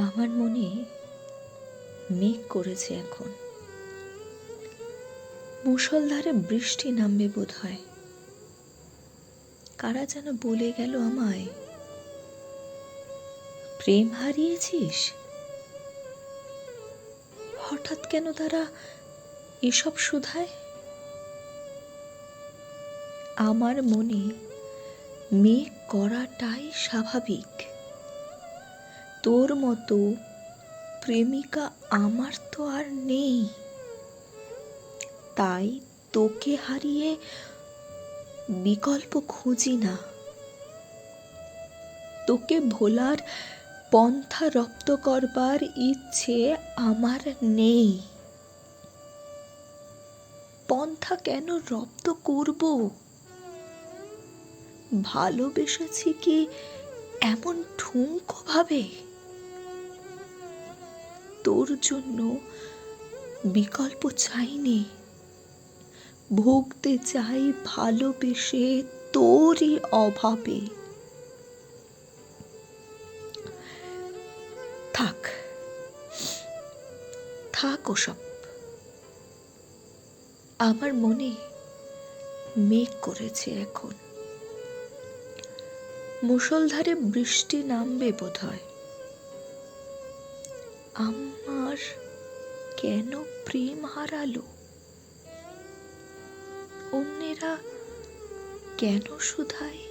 আমার মনে মেঘ করেছে এখন। মুষলধারে বৃষ্টি নামবে বোধ হয় কারা যেন বলে গেল আমায়, প্রেম হারিয়েছিস? হঠাৎ কেন তারা এসব শুধায়? আমার মনে মেঘ করাটাই স্বাভাবিক। তোর মতো প্রেমিকা আমার তো আর নেই। তাই তোকে হারিয়ে বিকল্প খুঁজি না। তোকে ভোলার পন্থা রপ্ত করবার ইচ্ছে আমার নেই। পন্থা কেন রপ্ত করব? ভালোবেসেছি কি এমন ঠুনকো ভাবে? তোর জন্য বিকল্প চাইনি। ভুগতে চাই ভালোবেসে তোরই অভাবে। থাক থাক ওসব। আমার মনে মেঘ করেছে এখন। মুষলধারে বৃষ্টি নামবে বোধ হয় আমার কেন প্রেম হারালো? অন্যেরা কেন শুধায়